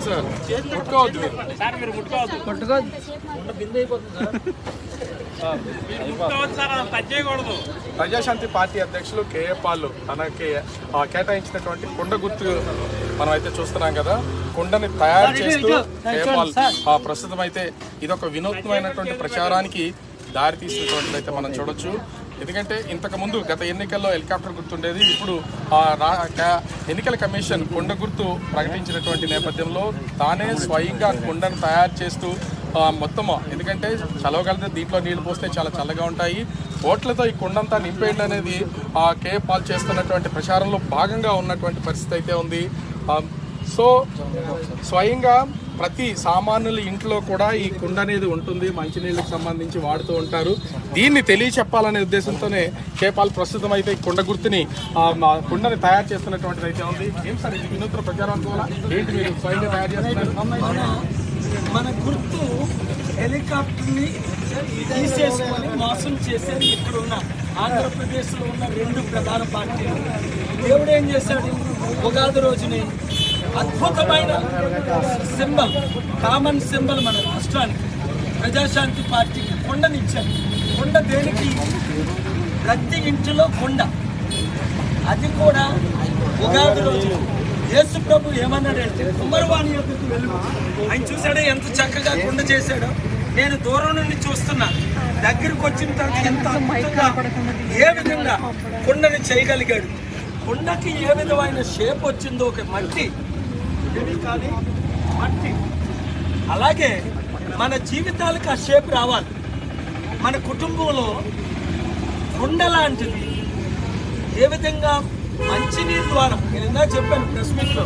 Sir. Sir మీరు Prajashanti party అధ్యక్షులు K A Paul తనకి ఆ, కేటాయించినటువంటి కొండ గుర్తు మనం అయితే చూస్తున్నాం కదా. కొండని తయారు చేస్తూ కేఏ పాల్ ప్రస్తుతం అయితే ఇది ఒక వినూత్నమైనటువంటి ప్రచారానికి దారి తీసినటువంటిది అయితే మనం చూడొచ్చు. ఎందుకంటే ఇంతకు ముందు గత ఎన్నికల్లో హెలికాప్టర్ గుర్తుండేది. ఇప్పుడు ఆ రా- ఎన్నికల కమిషన్ కొండ గుర్తు ప్రకటించినటువంటి నేపథ్యంలో తానే స్వయంగా కొండను తయారు చేస్తూ మొత్తం ఎందుకంటే చలవగలిగితే దీంట్లో నీళ్ళు పోస్తే చాలా చల్లగా ఉంటాయి. ఓట్లతో ఈ కొండంతా నింపేయండి అనేది ఆ కే పాల్ చేస్తున్నటువంటి ప్రచారంలో భాగంగా ఉన్నటువంటి పరిస్థితి అయితే ఉంది. సో స్వయంగా ప్రతి సామాన్యుల ఇంట్లో కూడా ఈ కుండ అనేది ఉంటుంది. మంచినీళ్ళకి సంబంధించి వాడుతూ ఉంటారు. దీన్ని తెలియచెప్పాలనే ఉద్దేశంతోనే కేపాల్ ప్రస్తుతం అయితే ఈ కుండ గుర్తుని మా కుండని తయారు చేస్తున్నటువంటిది అయితే ఉంది. ఏం సార్ ఇది వినూత్న ప్రచారం ఏంటి మీరు స్వయంగా తయారు చేస్తున్నారు? మన గుర్తు హెలికాప్టర్ని తీసేసుకొని మోసం చేసేది ఇక్కడ ఉన్న ఆంధ్రప్రదేశ్లో ఉన్న రెండు ప్రధాన పార్టీలు. దేవుడు ఏం చేశాడు? ఉగాది రోజుని అద్భుతమైన సింబల్ కామన్ సింబల్ మన రాష్ట్రానికి ప్రజాశాంతి పార్టీకి కొండనిచ్చారు. కొండ దేనికి? ప్రతి ఇంటిలో కొండ. అది కూడా ఉగాది రోజు. యేసు ప్రభు ఏమన్నాడంటే కుమ్మరవాణి యొక్కకు వెళ్ళు. ఆయన చూసాడే ఎంత చక్కగా కుండ చేశాడో. నేను దూరం నుండి చూస్తున్నా. దగ్గరికి వచ్చిన తర్వాత ఎంత అద్భుతంగా ఏ విధంగా కుండని చేయగలిగాడు. కుండకి ఏ విధమైన షేప్ వచ్చిందో ఒక మట్టి ఇది కానీ మట్టి. అలాగే మన జీవితాలకు ఆ షేప్ రావాలి. మన కుటుంబంలో కుండ లాంటిది. ఏ విధంగా మంచినీరు ద్వారా నేను ఇందా చెప్పాను ప్రెస్ మీట్లో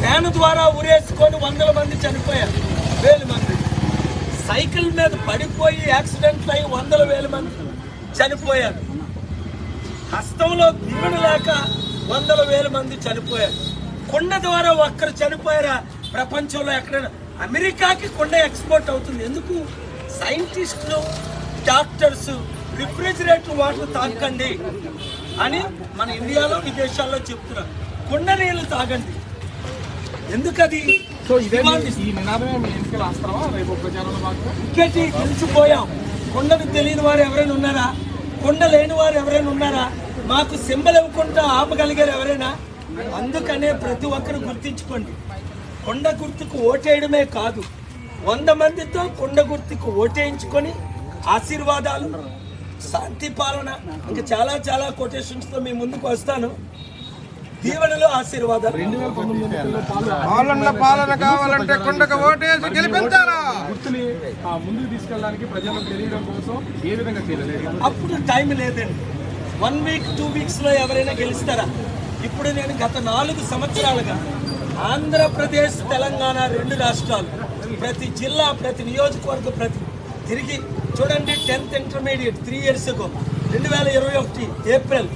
ఫ్యాన్ ద్వారా ఉరేసుకొని వందల మంది చనిపోయారు వేల మంది. సైకిల్ మీద పడిపోయి యాక్సిడెంట్లు అయి వందల వేల మంది చనిపోయారు. హస్తంలో దిగుడు లేక వందల వేల మంది చనిపోయారు. కొండ ద్వారా ఒక్కరు చనిపోయారా? ప్రపంచంలో ఎక్కడైనా అమెరికాకి కొండ ఎక్స్పోర్ట్ అవుతుంది. ఎందుకు? సైంటిస్టులు డాక్టర్స్ రిఫ్రిజిరేటర్ వాటర్ తాగండి అని మన ఇండియాలో విదేశాల్లో చెప్తున్నారు. కొండ నీళ్ళు తాగండి. ఎందుకది? ఇంకేంటి? గెలిచిపోయాం కొండను తెలియని వారు ఎవరైనా ఉన్నారా? కొండ లేని వారు ఎవరైనా ఉన్నారా? మాకు సింబల్ ఇవ్వకుండా ఆపగలిగారు ఎవరైనా? అందుకనే ప్రతి ఒక్కరు గుర్తించుకోండి. కొండ గుర్తుకు ఓటేయడమే కాదు వంద మందితో కొండ గుర్తుకు ఓటేయించుకొని ఆశీర్వాదాలు శాంతి పాలన ఇంకా చాలా చాలా quotations తో మీ ముందుకు వస్తాను. దీవెనలు ఆశీర్వాదాలు. పాలన పాలన కావాలంటే కొండకు ఓటేసి గెలిపించారా గుర్తుని ఆ, ముందుకు తీసుకెళ్ళడానికి ప్రజలకు తెలియడం కోసం ఏ విధంగా చేయలేదు? అప్పుడు టైం లేదండి. వన్ వీక్ టూ వీక్స్లో ఎవరైనా గెలుస్తారా? ఇప్పుడు నేను గత నాలుగు సంవత్సరాలుగా ఆంధ్రప్రదేశ్ తెలంగాణ రెండు రాష్ట్రాలు ప్రతి జిల్లా ప్రతి నియోజకవర్గ ప్రతి తిరిగి చూడండి టెన్త్ ఇంటర్మీడియట్ త్రీ ఇయర్స్ రెండు వేల ఇరవై ఒకటి ఏప్రిల్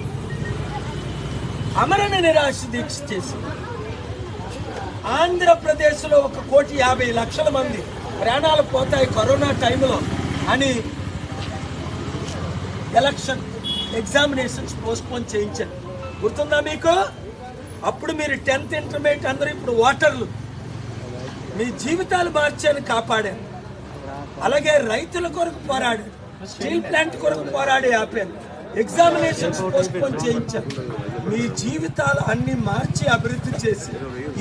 అమరణ నిరాశ దీక్ష చేసి ఆంధ్రప్రదేశ్లో ఒక కోటి యాభై లక్షల మంది ప్రాణాలు పోతాయి కరోనా టైంలో అని ఎలక్షన్ ఎగ్జామినేషన్స్ పోస్ట్పోన్ చేయించారు. గుర్తుందా మీకు? అప్పుడు మీరు టెన్త్ ఇంటర్మీడియట్ అందరూ ఇప్పుడు ఓటర్లు మీ జీవితాలు మార్చాను కాపాడాను. అలాగే రైతుల కొరకు పోరాడారు స్టీల్ ప్లాంట్ కొరకు పోరాడి ఆపాను. ఎగ్జామినేషన్స్ పోస్ట్పోన్ చేయించారు మీ జీవితాలు అన్ని మార్చి అభివృద్ధి చేసి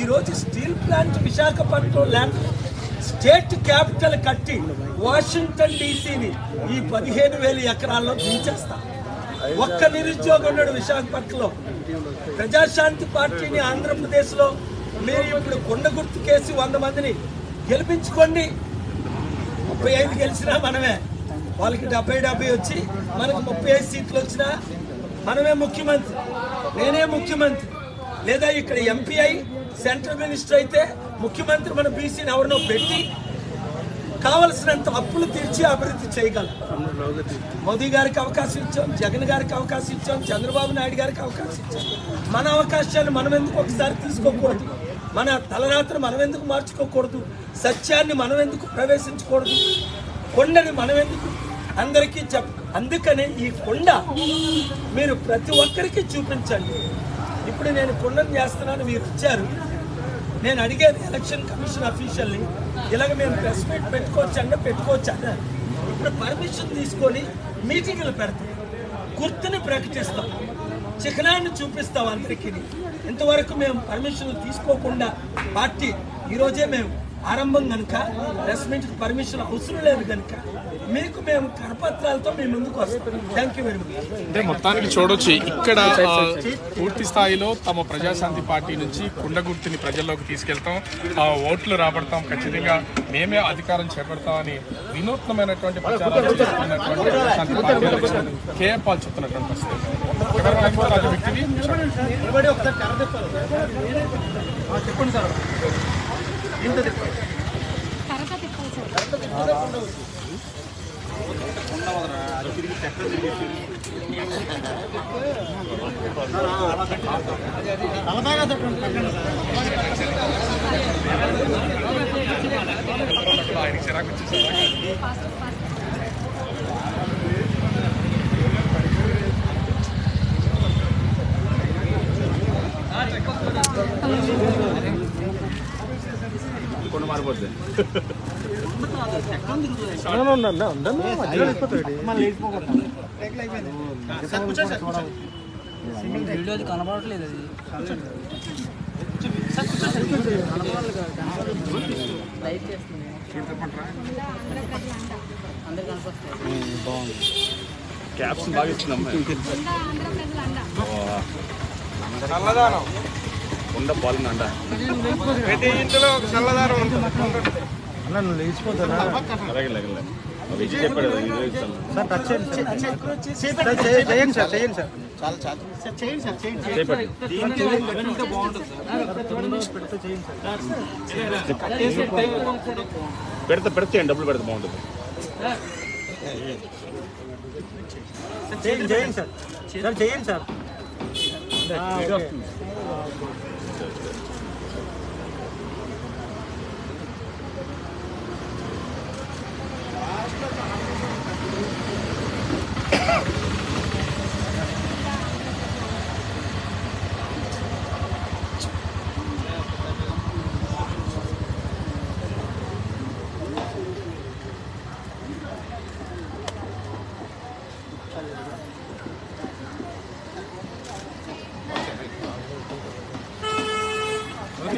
ఈరోజు steel plant Visakhapatnam land state capital కట్టి వాషింగ్టన్ డీసీని ఈ పదిహేను వేల ఎకరాల్లో దించేస్తా. ఒక్క నిరుద్యోగం ఉన్నాడు విశాఖపట్నంలో. ప్రజాశాంతి పార్టీని ఆంధ్రప్రదేశ్లో మీరు ఇప్పుడు కొండ గుర్తు కేసి వంద మందిని గెలిపించుకోండి. ముప్పై ఐదు గెలిచినా మనమే. వాళ్ళకి డెబ్బై డెబ్బై వచ్చి మనకు ముప్పై ఐదు సీట్లు వచ్చినా మనమే ముఖ్యమంత్రి. నేనే ముఖ్యమంత్రి. లేదా ఇక్కడ ఎంపీ అయి సెంట్రల్ మినిస్టర్ అయితే ముఖ్యమంత్రి మన బీసీని ఎవరినో పెట్టి కావలసినంత అప్పులు తీర్చి అభివృద్ధి చేయగలం. మోదీ గారికి అవకాశం ఇచ్చాం జగన్ గారికి అవకాశం ఇచ్చాం చంద్రబాబు నాయుడు గారికి అవకాశం ఇచ్చాం. మన అవకాశాలు మనం ఎందుకు ఒకసారి తీసుకోకూడదు? మన తలరాత్రి మనం ఎందుకు మార్చుకోకూడదు? సత్యాన్ని మనం ఎందుకు ప్రవేశించకూడదు? కొండని మనం ఎందుకు అందరికీ చెప్ అందుకనే ఈ కొండ మీరు ప్రతి ఒక్కరికి చూపించండి. ఇప్పుడు నేను కొండను చేస్తున్నాను మీరు ఇచ్చారు. నేను అడిగేది ఎలక్షన్ కమిషన్ అఫీషియల్ని ఇలాగ మేము ప్రెస్ మీట్ పెట్టుకోవచ్చు అంటే పెట్టుకోవచ్చు అన్నారు ఇప్పుడు పర్మిషన్ తీసుకొని మీటింగ్లు పెడతాం. గుర్తుని ప్రకటిస్తాం. చిహ్నాన్ని చూపిస్తాం అందరికీ. ఇంతవరకు మేము పర్మిషన్ తీసుకోకుండా పార్టీ ఈరోజే మేము ఆరంభం కనుక ప్రెస్ మీట్కి పర్మిషన్ అవసరం లేదు కనుక మీకు మేము కరపత్రాలతో మేము ముందుకు వస్తాం. థ్యాంక్ యూ వెరీ మచ్ అంటే మొత్తానికి చూడొచ్చు ఇక్కడ పూర్తి స్థాయిలో తమ ప్రజాశాంతి పార్టీ నుంచి కుండ గుర్తుని ప్రజల్లోకి తీసుకెళ్తాం. ఆ ఓట్లు రాబడతాం ఖచ్చితంగా. మేమే అధికారం చేపడతామని వినూత్నమైనటువంటి ప్రచారాలు చేస్తున్నటువంటి ప్రజాశాంతి పార్టీ అధ్యక్షుడు కేఏ పాల్ చెప్తున్నటువంటి పరిస్థితి. రాజు వ్యక్తివి? కరక తిప్పాలి. సార్ ఆయన చిరాకు వీడియో కనబడట్లేదు అది క్యాప్స్ బాగా ఇస్తున్నాం చల్లదారం చల్లదానం ఉండ పాలన అండ ప్రతి ఇంట్లో ఒక చల్లదానం ఉంటుంది అన్న చేయండి సార్. చేయండి సార్ చాలా చాలా. పెడతా పెడతా డబ్బులు పెడతా బాగుంటుంది. చేయండి చేయండి సార్. చేయండి sir.